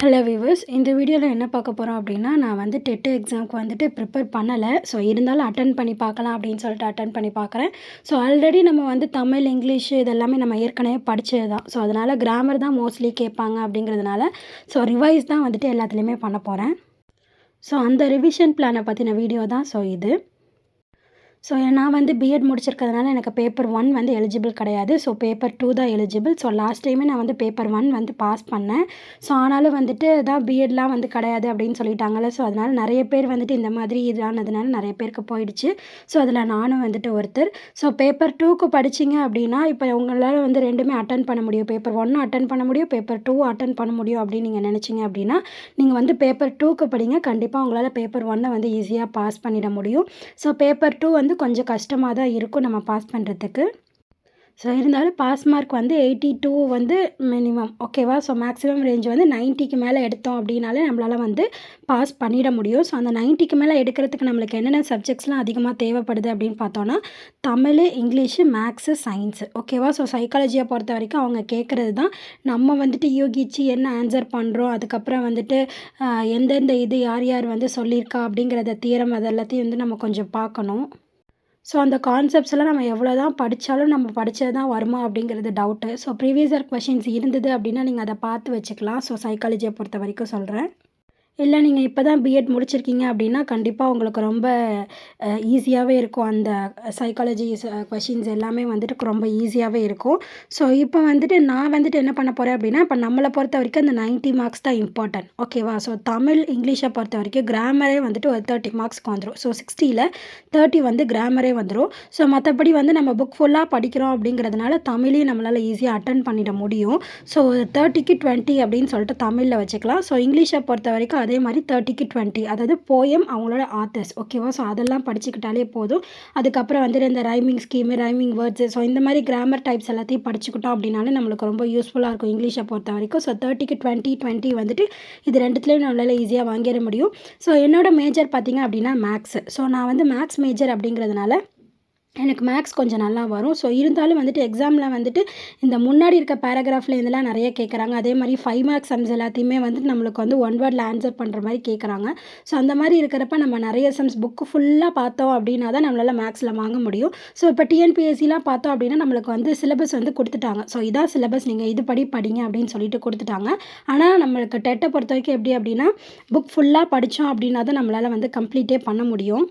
Hello viewers இந்த வீடியோவில் என்ன பார்க்க போகிறோம் அப்படின்னா நான் வந்து டெட்டு எக்ஸாமுக்கு வந்துட்டு ப்ரிப்பேர் பண்ணலை. ஸோ இருந்தாலும் அட்டன் பண்ணி பார்க்கலாம் அப்படின்னு சொல்லிட்டு அட்டன் பண்ணி பார்க்குறேன். ஸோ ஆல்ரெடி நம்ம வந்து தமிழ் இங்கிலீஷ் இதெல்லாமே நம்ம ஏற்கனவே படித்தது தான். ஸோ அதனால் கிராமர் தான் மோஸ்ட்லி கேட்பாங்க அப்படிங்கிறதுனால ஸோ ரிவைஸ் தான் வந்துட்டு எல்லாத்துலேயுமே பண்ண போகிறேன் ஸோ அந்த ரிவிஷன் பிளானை பற்றின வீடியோ தான். ஸோ இது. ஸோ நான் வந்து பிஎட் முடிச்சிருக்கிறதுனால எனக்கு பேப்பர் ஒன் வந்து எலிஜிபிள் கிடையாது. ஸோ பேப்பர் டூ தான் எலிஜிபிள் ஸோ லாஸ்ட் டைமே நான் வந்து பேப்பர் ஒன் வந்து பாஸ் பண்ணேன். ஸோ ஆனாலும் வந்துட்டு தான் பிஎட்லாம் வந்து கிடையாது அப்படின்னு சொல்லிட்டாங்கல்ல. ஸோ அதனால் நிறைய பேர் வந்துட்டு இந்த மாதிரி இதானதுனால நிறைய பேருக்கு போயிடுச்சு. ஸோ அதில் நானும் வந்துட்டு ஒருத்தர். ஸோ பேப்பர் டூக்கு படிச்சிங்க அப்படின்னா இப்போ உங்களால் வந்து ரெண்டுமே அட்டன் பண்ண முடியும். பேப்பர் ஒன்னும் அட்டன் பண்ண முடியும். பேப்பர் டூ அட்டன் பண்ண முடியும் அப்படின்னு நீங்கள் நினச்சிங்க அப்படின்னா நீங்கள் வந்து பேப்பர் டூக்கு படிங்க. கண்டிப்பாக உங்களால் பேப்பர் ஒன்னை வந்து ஈஸியாக பாஸ் பண்ணிட முடியும். ஸோ பேப்பர் டூ வந்து கொஞ்சம் கஷ்டமாக தான் இருக்கும் நம்ம பாஸ் பண்ணுறதுக்கு ஸோ இருந்தாலும் பாஸ் மார்க் வந்து எயிட்டி டூ வந்து மினிமம் ஓகேவா ஸோ மேக்ஸிமம் ரேஞ்ச் வந்து நைன்ட்டிக்கு மேலே எடுத்தோம் அப்படின்னாலே நம்மளால் வந்து பாஸ் பண்ணிட முடியும். ஸோ அந்த நைன்ட்டிக்கு மேலே எடுக்கிறதுக்கு நம்மளுக்கு என்னென்ன சப்ஜெக்ட்ஸ்லாம் அதிகமாக தேவைப்படுது அப்படின்னு பார்த்தோன்னா தமிழ் இங்கிலீஷு மேக்ஸு சயின்ஸு ஓகேவா ஸோ சைக்காலஜியை பொறுத்த வரைக்கும் அவங்க கேட்குறது தான். நம்ம வந்துட்டு யூகிச்சு என்ன ஆன்சர் பண்ணுறோம் அதுக்கப்புறம் வந்துட்டு எந்தெந்த இது யார் யார் வந்து சொல்லியிருக்கா அப்படிங்கிறத தீரம் அதெல்லாத்தையும் வந்து நம்ம கொஞ்சம் பார்க்கணும். ஸோ அந்த கான்செப்ட்ஸ் எல்லாம் நம்ம எவ்வளோ தான் படித்தாலும் நம்ம படித்தது தான் வருமா அப்படிங்கிறது doubt so previous year questions இருந்தது அப்படின்னா நீங்கள் அதை பார்த்து வச்சுக்கலாம். ஸோ சைக்காலஜியை பொறுத்த வரைக்கும் சொல்கிறேன் இல்லை நீங்கள் இப்போ தான் பிஎட் முடிச்சிருக்கீங்க அப்படின்னா கண்டிப்பாக உங்களுக்கு ரொம்ப ஈஸியாகவே இருக்கும். அந்த சைக்காலஜி கொஷின்ஸ் எல்லாமே வந்துட்டு ரொம்ப ஈஸியாகவே இருக்கும். ஸோ இப்போ வந்துட்டு நான் வந்துட்டு என்ன பண்ண போகிறேன் அப்படின்னா இப்போ நம்மளை பொறுத்த வரைக்கும் அந்த நைன்ட்டி மார்க்ஸ் தான் இம்பார்ட்டன்ட் ஓகேவா ஸோ தமிழ் இங்கிலீஷை பொறுத்த வரைக்கும் கிராமரே வந்துட்டு ஒரு தேர்ட்டி மார்க்ஸ்க்கு வந்துடும் ஸோ சிக்ஸ்டியில் தேர்ட்டி வந்து கிராமரே வந்துடும் ஸோ மற்றபடி வந்து நம்ம புக் ஃபுல்லாக படிக்கிறோம் அப்படிங்கிறதுனால தமிழையும் நம்மளால் ஈஸியாக அட்டன் பண்ணிட முடியும். ஸோ தேர்ட்டிக்கு டுவெண்ட்டி அப்படின்னு சொல்லிட்டு தமிழில் வச்சுக்கலாம். ஸோ இங்கிலீஷை பொறுத்த வரைக்கும் அதே மாதிரி தேர்ட்டிக்கு டுவெண்ட்டி அதாவது போயம் அவங்களோட ஆத்தர்ஸ் ஓகேவா ஸோ அதெல்லாம் படிச்சுக்கிட்டாலே போதும். அதுக்கப்புறம் வந்துட்டு இந்த rhyming scheme rhyming words so இந்த மாதிரி கிராமர் டைப்ஸ் எல்லாத்தையும் படிச்சுக்கிட்டோம் அப்படின்னாலே நம்மளுக்கு ரொம்ப யூஸ்ஃபுல்லாக இருக்கும் இங்கிலீஷை பொறுத்த வரைக்கும். ஸோ தேர்ட்டிக்கு டுவெண்ட்டி டுவெண்ட்டி வந்துட்டு இது ரெண்டுத்துலேயும் நம்மளால் ஈஸியாக வாங்கிட முடியும். ஸோ என்னோட மேஜர் பார்த்திங்க அப்படின்னா மேக்ஸு ஸோ நான் வந்து மேக்ஸ் மேஜர் அப்படிங்கிறதுனால எனக்கு மேக்ஸ் கொஞ்சம் நல்லா வரும். ஸோ இருந்தாலும் வந்துட்டு எக்ஸாமில் வந்துட்டு இந்த முன்னாடி இருக்க பேராகிராஃபில் இதெல்லாம் நிறைய கேட்குறாங்க அதே மாதிரி ஃபைவ் மேக்ஸ் சம்ஸ் எல்லாத்தையுமே வந்துட்டு நம்மளுக்கு வந்து ஒன் வேர்டில் ஆன்சர் பண்ணுற மாதிரி கேட்குறாங்க ஸோ அந்த மாதிரி இருக்கிறப்ப நம்ம நிறைய சம்ஸ் புக்கு ஃபுல்லாக பார்த்தோம் அப்படின்னா தான் நம்மளால் மேக்ஸில் வாங்க முடியும். ஸோ இப்போ டிஎன்பிஎஸ்சிலாம் பார்த்தோம் அப்படின்னா நம்மளுக்கு வந்து சிலபஸ் வந்து கொடுத்துட்டாங்க. ஸோ இதான் சிலபஸ் நீங்கள் இது படி படிங்க அப்படின்னு சொல்லிட்டு கொடுத்துட்டாங்க. ஆனால் நம்மளுக்கு டெட்டை பொறுத்த வரைக்கும் எப்படி அப்படின்னா புக் ஃபுல்லாக படித்தோம் அப்படின்னா தான் நம்மளால் வந்து கம்ப்ளீட்டே பண்ண முடியும்.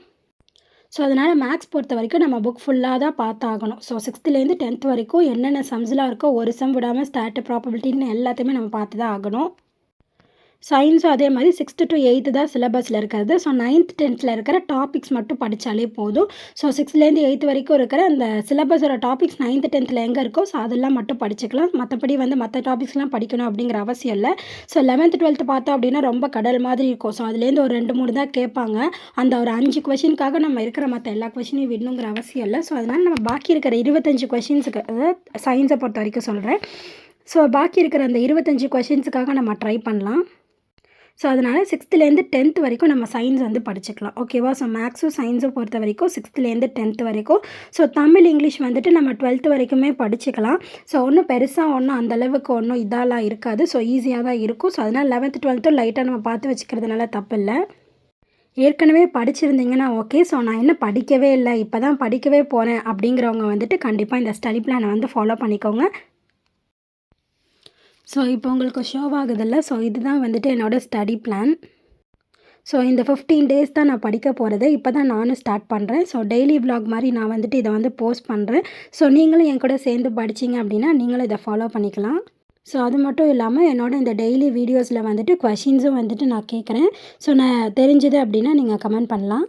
ஸோ அதனால் மேக்ஸ் பொறுத்த வரைக்கும் நம்ம புக் ஃபுல்லாக தான் பார்த்தாகணும். ஸோ சிக்ஸ்த்துலேருந்து டென்த் வரைக்கும் என்னென்ன சம்ஸ்லாம் இருக்கோ ஒரு சம் விடாமல் ஸ்டார்ட் ப்ராபபிலிட்டின்னு எல்லாத்தையுமே நம்ம பார்த்து தான் ஆகணும். சயின்ஸும் அதே மாதிரி சிக்ஸ்த்து டு எயித்து தான் சிலபஸில் இருக்கிறது. ஸோ நைன்த் டென்த்தில் இருக்கிற டாபிக்ஸ் மட்டும் படித்தாலே போதும். ஸோ சிக்ஸ்த்லேருந்து எயித்து வரைக்கும் இருக்கிற அந்த சிலபஸோட டாபிக்ஸ் நைன்த்து டென்த்தில் எங்கே இருக்கோ ஸோ அதெல்லாம் மட்டும் படிச்சுக்கலாம். மற்றபடி வந்து மற்ற டாபிக்ஸ்லாம் படிக்கணும் அப்படிங்கிற அவசியம் இல்லை. ஸோ லெவன்த்து டுவெல்த்து பார்த்தோம் அப்படின்னா ரொம்ப கடல் மாதிரி இருக்கும். ஸோ அதுலேருந்து ஒரு ரெண்டு மூணு தான் கேட்பாங்க. அந்த ஒரு அஞ்சு கொஷினுக்காக நம்ம இருக்கிற மற்ற எல்லா கொஷினையும் விடணுங்கிற அவசியம் இல்லை. ஸோ அதனால் நம்ம பாக்கி இருக்கிற இருபத்தஞ்சு கொஷின்ஸுக்கு அதாவது சயின்ஸை பொறுத்த வரைக்கும் சொல்கிறேன் ஸோ பாக்கி இருக்கிற அந்த இருபத்தஞ்சு கொஷின்ஸுக்காக நம்ம ட்ரை பண்ணலாம். ஸோ அதனால் சிக்ஸ்த்துலேருந்து டென்த் வரைக்கும் நம்ம சயின்ஸ் வந்து படிச்சுக்கலாம். ஓகேவா ஸோ மேக்ஸும் சயின்ஸும் பொறுத்த வரைக்கும் சிக்ஸ்த்துலேருந்து டென்த் வரைக்கும். ஸோ தமிழ் இங்கிலீஷ் வந்துட்டு நம்ம டுவெல்த்து வரைக்குமே படிச்சுக்கலாம். ஸோ ஒன்றும் பெருசாக ஒன்றும் அந்தளவுக்கு ஒன்றும் இதெல்லாம் இருக்காது. ஸோ ஈஸியாக தான் இருக்கும். ஸோ அதனால் லெவன்த்து டுவெல்த்தும் லைட்டாக நம்ம பார்த்து வச்சுக்கிறதுனால தப்பு இல்லை ஏற்கனவே படிச்சிருந்தீங்கன்னா ஓகே ஸோ நான் இன்னும் படிக்கவே இல்லை. இப்போ தான் படிக்கவே போகிறேன் அப்படிங்கிறவங்க வந்துட்டு கண்டிப்பாக இந்த ஸ்டடி பிளானை வந்து ஃபாலோ பண்ணிக்கோங்க. ஸோ இப்போ உங்களுக்கு ஷோ ஆகுதில்ல. ஸோ இதுதான் வந்துட்டு என்னோடய ஸ்டடி பிளான் ஸோ இந்த ஃபிஃப்டீன் டேஸ் தான் நான் படிக்க போகிறது இப்போ தான் நானும் ஸ்டார்ட் பண்ணுறேன் ஸோ டெய்லி விலாக் மாதிரி நான் வந்துட்டு இதை வந்து போஸ்ட் பண்ணுறேன் ஸோ நீங்களும் என் கூட சேர்ந்து படிச்சிங்க அப்படின்னா நீங்களும் இதை ஃபாலோ பண்ணிக்கலாம். ஸோ அது மட்டும் இல்லாமல் என்னோட இந்த டெய்லி வீடியோஸில் வந்துட்டு கொஷின்ஸும் வந்துட்டு நான் கேட்குறேன் ஸோ நான் தெரிஞ்சது அப்படின்னா நீங்கள் கமெண்ட் பண்ணலாம்.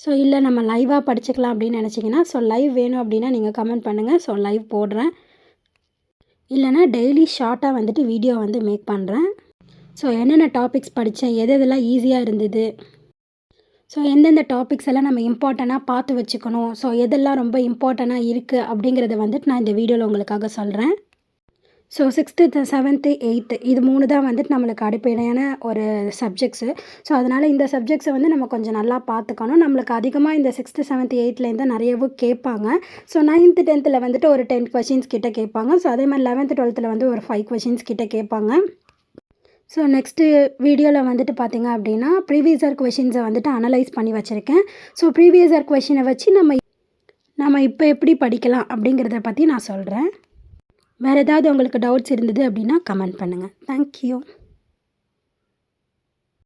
ஸோ இல்லை நம்ம லைவாக படிச்சுக்கலாம் அப்படின்னு நினச்சிங்கன்னா ஸோ லைவ் வேணும் அப்படின்னா நீங்கள் கமெண்ட் பண்ணுங்கள் ஸோ லைவ் போடுறேன். இல்லைனா டெய்லி ஷார்ட்டாக வந்துட்டு வீடியோ வந்து மேக் பண்ணுறேன் ஸோ என்னென்ன டாபிக்ஸ் படித்தேன் எது எதெல்லாம் ஈஸியாக இருந்தது? ஸோ எந்தெந்த டாபிக்ஸ் எல்லாம் நம்ம இம்பார்ட்டண்ட்டாக பார்த்து வச்சுக்கணும்? ஸோ எதெல்லாம் ரொம்ப இம்பார்ட்டண்ட்டாக இருக்குது அப்படிங்கிறத வந்துட்டு நான் இந்த வீடியோவில் உங்களுக்காக சொல்கிறேன் ஸோ சிக்ஸ்த்து செவன்த்து எயித்து இது மூணு தான் வந்துட்டு நம்மளுக்கு அடிப்படையான ஒரு சப்ஜெக்ட்ஸு ஸோ அதனால் இந்த சப்ஜெக்ட்ஸை வந்து நம்ம கொஞ்சம் நல்லா பார்த்துக்கணும். நம்மளுக்கு அதிகமாக இந்த சிக்ஸ்த்து செவன்த்து எயித்துலேருந்து நிறையவும் கேட்பாங்க. ஸோ நைன்த்து டென்த்தில் வந்துட்டு ஒரு டென் கொஷின்ஸ் கிட்டே கேட்பாங்க. ஸோ அதே மாதிரி லெவன்த்து டுவெல்த்தில் வந்து ஒரு ஃபைவ் கொஷின்ஸ் கிட்டே கேட்பாங்க. ஸோ நெக்ஸ்ட்டு வீடியோவில் வந்துட்டு பார்த்தீங்க அப்படின்னா ப்ரீவியஸ் இயர் கொஷின்ஸை வந்துட்டு அனலைஸ் பண்ணி வச்சுருக்கேன். ஸோ ப்ரீவியஸ் இயர் கொஷினை வச்சு நம்ம நம்ம இப்போ எப்படி படிக்கலாம் அப்படிங்கிறத பற்றி நான் சொல்கிறேன் வேறு ஏதாவது உங்களுக்கு டவுட்ஸ் இருந்தது அப்படின்னா கமெண்ட் பண்ணுங்கள் தேங்க்யூ